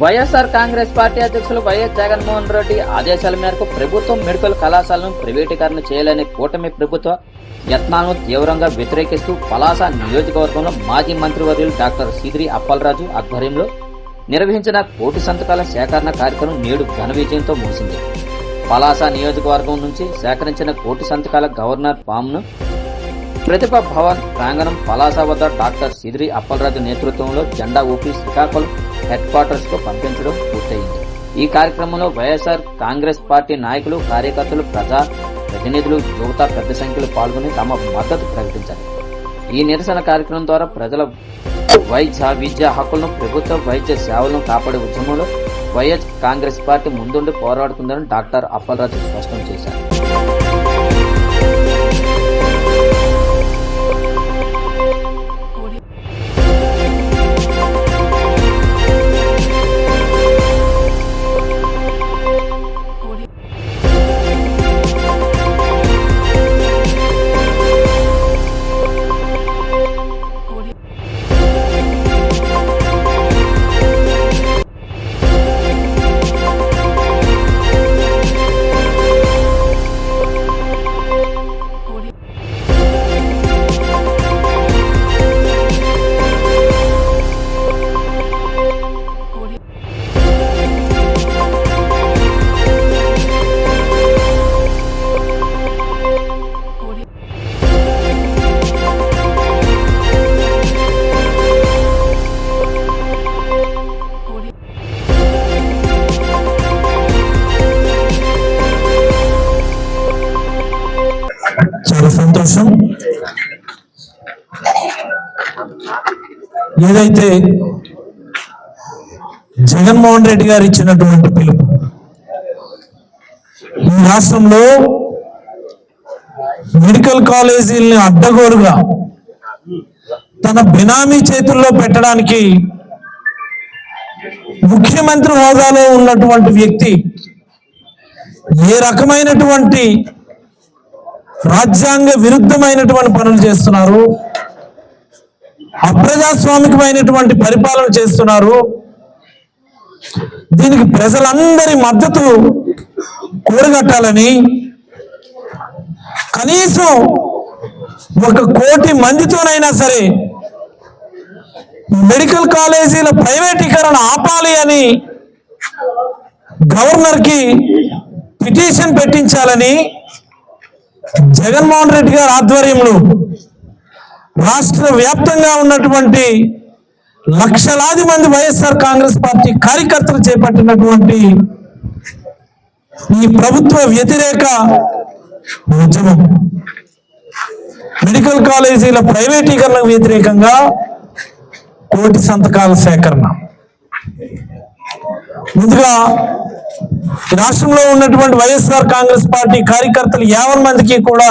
YSR Congress party అధ్యక్షులు వైఎస్ జగన్మోహన్ రెడ్డి ఆదేశాల మేరకు ప్రభుత్వం మెడికల్ కళాశాలను ప్రైవేటీకరణ చేయాలనే కూటమి ప్రభుత్వ యత్నాలను తీవ్రంగా వ్యతిరేకిస్తూ పలాస నియోజకవర్గంలో మాజీ మంత్రివర్యులు డాక్టర్ సిద్రి అప్పలరాజు ఆధ్వర్యంలో నిర్వహించిన కోటి సంతకాల సేకరణ కార్యక్రమం నేడు ఘన విజయంతో ముగిసింది. పలాస నియోజకవర్గం నుంచి సేకరించిన కోటి సంతకాల గవర్నర్ ఫామ్ను ప్రతిభ భవన్ ప్రాంగణం పలాస వద్ద డాక్టర్ సిద్రి అప్పలరాజు నేతృత్వంలో జెండా ఊపి శ్రీకాకుళం హెడ్ క్వార్టర్స్కు పంపించడం పూర్తయింది. ఈ కార్యక్రమంలో వైఎస్ఆర్ కాంగ్రెస్ పార్టీ నాయకులు కార్యకర్తలు ప్రజా ప్రతినిధులు యువత పెద్ద సంఖ్యలో పాల్గొని తమ మద్దతు ప్రకటించారు. ఈ నిరసన కార్యక్రమం ద్వారా ప్రజల వైద్య విద్యా హక్కులను ప్రభుత్వ వైద్య సేవలను కాపాడే ఉద్యమంలో వైఎస్ కాంగ్రెస్ పార్టీ ముందుండి పోరాడుతుందని డాక్టర్ అప్పలరాజు స్పష్టం చేశారు. ఏదైతే జగన్మోహన్ రెడ్డి గారు ఇచ్చినటువంటి పిలుపు ఈ రాష్ట్రంలో మెడికల్ కాలేజీల్ని అడ్డగోరుగా తన బినామీ చేతుల్లో పెట్టడానికి ముఖ్యమంత్రి హోదాలో ఉన్నటువంటి వ్యక్తి ఏ రకమైనటువంటి రాజ్యాంగ విరుద్ధమైనటువంటి పనులు చేస్తున్నారు? అప్రజాస్వామికమైనటువంటి పరిపాలన చేస్తున్నారు. దీనికి ప్రజలందరి మద్దతు కూడగట్టాలని కనీసం ఒక కోటి మందితోనైనా సరే మెడికల్ కాలేజీల ప్రైవేటీకరణ ఆపాలి అని గవర్నర్కి పిటిషన్ పెట్టించాలని జగన్మోహన్ రెడ్డి గారి ఆధ్వర్యంలో రాష్ట్ర వ్యాప్తంగా ఉన్నటువంటి లక్షలాది మంది వైఎస్ఆర్ కాంగ్రెస్ పార్టీ కార్యకర్తలు చేపట్టినటువంటి ఈ ప్రభుత్వ వ్యతిరేక ఉద్యమం. మెడికల్ కాలేజీల ప్రైవేటీకరణకు వ్యతిరేకంగా కోటి సంతకాల సేకరణ. ముందుగా రాష్ట్రంలో ఉన్నటువంటి వైఎస్ఆర్ కాంగ్రెస్ పార్టీ కార్యకర్తలు యావన్ మందికి కూడా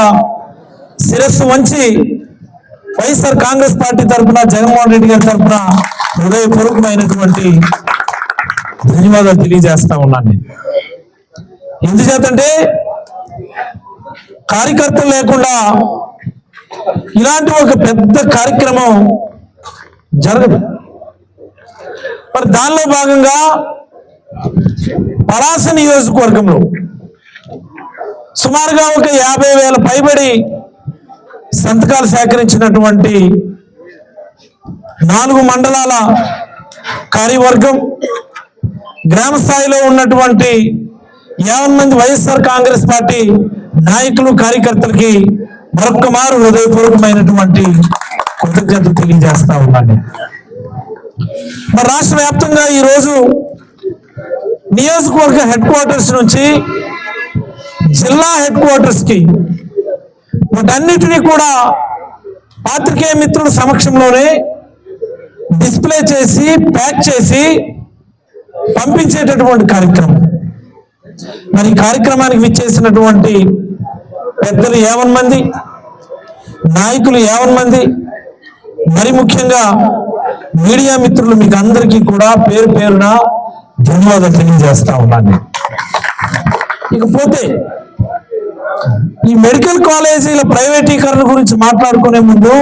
శిరస్సు వంచి వైఎస్ఆర్ కాంగ్రెస్ పార్టీ తరఫున జగన్మోహన్ రెడ్డి గారి తరఫున హృదయపూర్వకమైనటువంటి ధన్యవాదాలు తెలియజేస్తా ఉన్నాను నేను. ఎందుచేతంటే కార్యకర్తలు లేకుండా ఇలాంటి ఒక పెద్ద కార్యక్రమం జరగదు మరి దానిలో భాగంగా పలాస నియోజకవర్గంలో సుమారుగా ఒక యాభై వేల పైబడి సంతకాలు సేకరించినటువంటి నాలుగు మండలాల కార్యవర్గం గ్రామ స్థాయిలో ఉన్నటువంటి యాభై మంది వైఎస్ఆర్ కాంగ్రెస్ పార్టీ నాయకులు కార్యకర్తలకి మరొక్క మారు హృదయపూర్వకమైనటువంటి కృతజ్ఞతలు తెలియజేస్తా ఉన్నాను. మరి రాష్ట్ర వ్యాప్తంగా ఈరోజు నియోజకవర్గ హెడ్ క్వార్టర్స్ నుంచి జిల్లా హెడ్ క్వార్టర్స్కి వీటన్నిటినీ కూడా పాత్రికేయ మిత్రుల సమక్షంలోనే డిస్ప్లే చేసి ప్యాక్ చేసి పంపించేటటువంటి కార్యక్రమం. మరి ఈ కార్యక్రమానికి విచ్చేసినటువంటి పెద్దలు ఏవన్ మంది నాయకులు ఏవన్ మంది మరి ముఖ్యంగా మీడియా మిత్రులు మీకు అందరికీ కూడా పేరు పేరున ధన్యవాదాలు తెలియజేస్తా ఉన్నాను. ఇకపోతే ఈ మెడికల్ కాలేజీల ప్రైవేటీకరణ గురించి మాట్లాడుకునే ముందు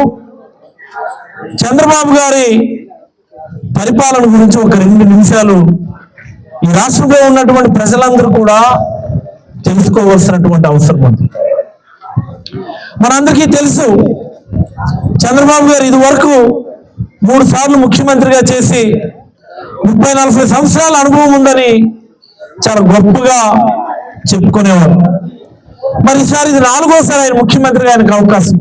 చంద్రబాబు గారి పరిపాలన గురించి ఒక రెండు నిమిషాలు ఈ రాష్ట్రంలో ఉన్నటువంటి ప్రజలందరూ కూడా తెలుసుకోవాల్సినటువంటి అవసరం ఉంది. మనందరికీ తెలుసు చంద్రబాబు గారు ఇది వరకు మూడు సార్లు ముఖ్యమంత్రిగా చేసి ముప్పై నలభై సంవత్సరాల అనుభవం ఉందని చాలా గొప్పగా చెప్పుకునేవారు. మరి ఈసారి ఇది నాలుగోసారి ఆయన ముఖ్యమంత్రి ఆయనకు అవకాశం.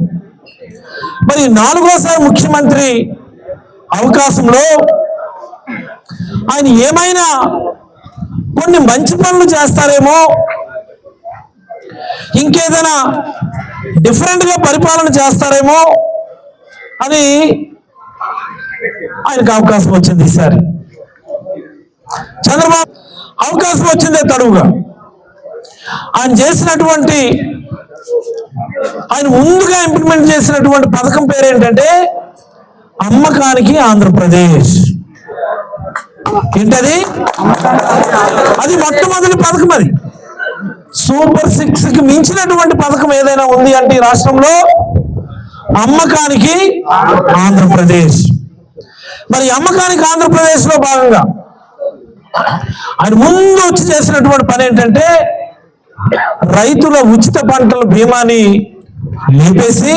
మరి నాలుగోసారి ముఖ్యమంత్రి అవకాశంలో ఆయన ఏమైనా కొన్ని మంచి పనులు చేస్తారేమో ఇంకేదైనా డిఫరెంట్గా పరిపాలన చేస్తారేమో అని ఆయనకు అవకాశం వచ్చింది ఈసారి. చంద్రబాబు అవకాశం వచ్చిందే తడువుగా. ఆయన చేసినటువంటి ఆయన ముందుగా ఇంప్లిమెంట్ చేసినటువంటి పథకం పేరు ఏంటంటే అమ్మకానికి ఆంధ్రప్రదేశ్. ఏంటది? అది మొట్టమొదటి పథకం అది. సూపర్ సిక్స్కి మించినటువంటి పథకం ఏదైనా ఉంది అంటే ఈ రాష్ట్రంలో అమ్మకానికి ఆంధ్రప్రదేశ్. మరి అమ్మకానికి ఆంధ్రప్రదేశ్లో భాగంగా ఆయన ముందు వచ్చి చేసినటువంటి పని ఏంటంటే రైతుల ఉచిత పంటల బీమాని లేపేసి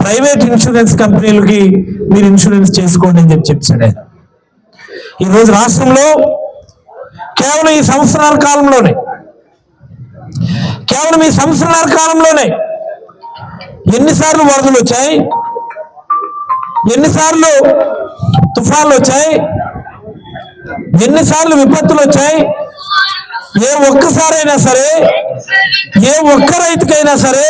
ప్రైవేట్ ఇన్సూరెన్స్ కంపెనీలకి మీరు ఇన్సూరెన్స్ చేసుకోండి అని చెప్పి చెప్పాడు ఆయన. ఈరోజు రాష్ట్రంలో కేవలం ఈ సంవత్సరాల కాలంలోనే కేవలం ఈ సంవత్సరాల కాలంలోనే ఎన్నిసార్లు వరదలు వచ్చాయి ఎన్నిసార్లు తుఫాన్లు వచ్చాయి ఎన్నిసార్లు విపత్తులు వచ్చాయి ఏ ఒక్కసారైనా సరే ఏ ఒక్క రైతుకైనా సరే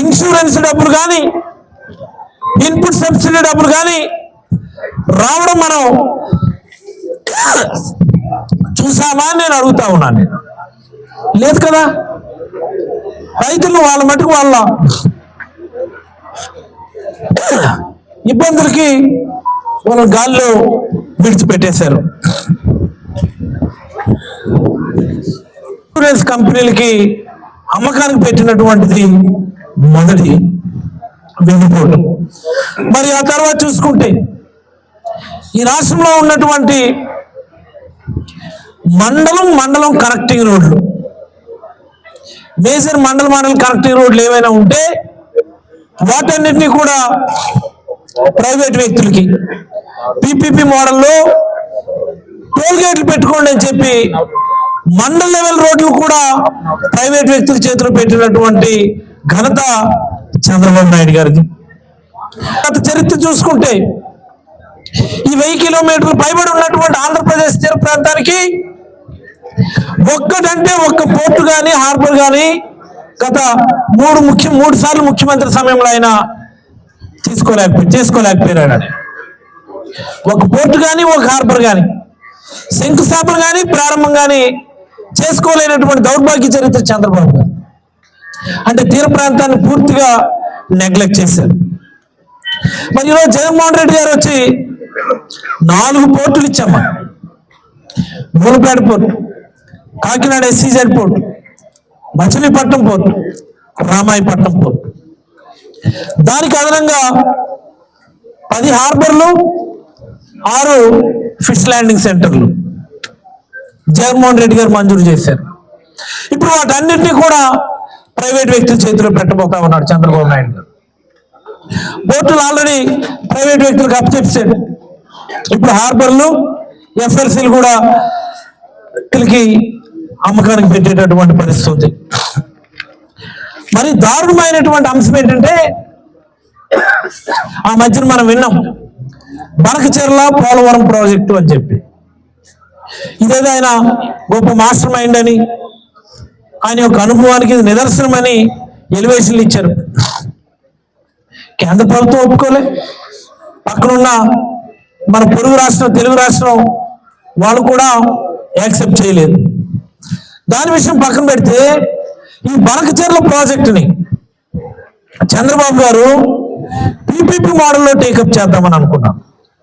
ఇన్సూరెన్స్ డబ్బులు కానీ ఇన్పుట్ సబ్సిడీ డబ్బులు కానీ రావడం మనం చూసామా అని నేను అడుగుతా ఉన్నాను లేదు కదా? రైతులు వాళ్ళ మటుకు వాళ్ళ ఇబ్బందులకి వాళ్ళ గాల్లో విడిచిపెట్టేశారు. ఇన్సూరెన్స్ కంపెనీలకి అమ్మకానికి పెట్టినటువంటిది మొదటి వెన్నుపోటు. మరి ఆ తర్వాత చూసుకుంటే ఈ రాష్ట్రంలో ఉన్నటువంటి మండలం మండలం కనెక్టింగ్ రోడ్లు. మేజర్ మండల మండలం కనెక్టింగ్ రోడ్లు ఏమైనా ఉంటే వాటన్నిటినీ కూడా ప్రైవేట్ వ్యక్తులకి పిపిపి మోడల్లో టోల్ గేట్లు పెట్టుకోండి అని చెప్పి మండల లెవెల్ రోడ్లు కూడా ప్రైవేట్ వ్యక్తుల చేతిలో పెట్టినటువంటి ఘనత చంద్రబాబు నాయుడు గారిది. గత చరిత్ర చూసుకుంటే ఈ వెయ్యి కిలోమీటర్లు పైబడి ఉన్నటువంటి ఆంధ్రప్రదేశ్ తీర ప్రాంతానికి ఒక్కటంటే ఒక్క పోర్టు కానీ హార్బర్ కానీ గత మూడు ముఖ్య మూడు సార్లు ముఖ్యమంత్రి సమయంలో ఆయన తీసుకోలేకపోయి చేసుకోలేకపోయినాడు. ఒక పోర్టు కానీ ఒక హార్బర్ కానీ శంకుస్థాపన కానీ ప్రారంభం కానీ చేసుకోలేనటువంటి దౌర్భాగ్య చరిత్ర చంద్రబాబు గారు. అంటే తీర ప్రాంతాన్ని పూర్తిగా నెగ్లెక్ట్ చేశారు. మరి ఈరోజు జగన్మోహన్ రెడ్డి గారు వచ్చి నాలుగు పోర్టులు ఇచ్చామ్మా Mulapeta port Kakinada SEZ port Machilipatnam port Ramayapatnam port. దానికి అదనంగా పది హార్బర్లు ఆరు ఫిష్ ల్యాండింగ్ సెంటర్లు. జగన్మోహన్ రెడ్డి గారు మంజూరు చేశారు. ఇప్పుడు వాటన్నింటినీ కూడా ప్రైవేట్ వ్యక్తుల చేతిలో పెట్టబోతా ఉన్నాడు చంద్రబాబు నాయుడు గారు. బోట్లు ఆల్రెడీ ప్రైవేట్ వ్యక్తులకు అప్పచెప్పాడు ఇప్పుడు హార్బర్లు ఎఫ్ఎల్సీలు కూడా వ్యక్తులకి అమ్మకానికి పెట్టేటటువంటి పరిస్థితి ఉంది. మరి దారుణమైనటువంటి అంశం ఏంటంటే ఆ మధ్యన మనం విన్నాం బనకచెర్ల పోలవరం ప్రాజెక్టు అని చెప్పి. ఇదేదో ఆయన గొప్ప మాస్టర్ మైండ్ అని ఆయన యొక్క అనుభవానికి నిదర్శనం నిదర్శనమని ఎలివేషన్లు ఇచ్చారు. కేంద్ర ప్రభుత్వం ఒప్పుకోలే. పక్కనున్న మన పొరుగు రాష్ట్రం తెలుగు రాష్ట్రం వాళ్ళు కూడా యాక్సెప్ట్ చేయలేదు. దాని విషయం పక్కన పెడితే ఈ బనకచెర్ల ప్రాజెక్టుని చంద్రబాబు గారు పీపీపీ మోడల్లో టేకప్ చేద్దామని అనుకున్నాను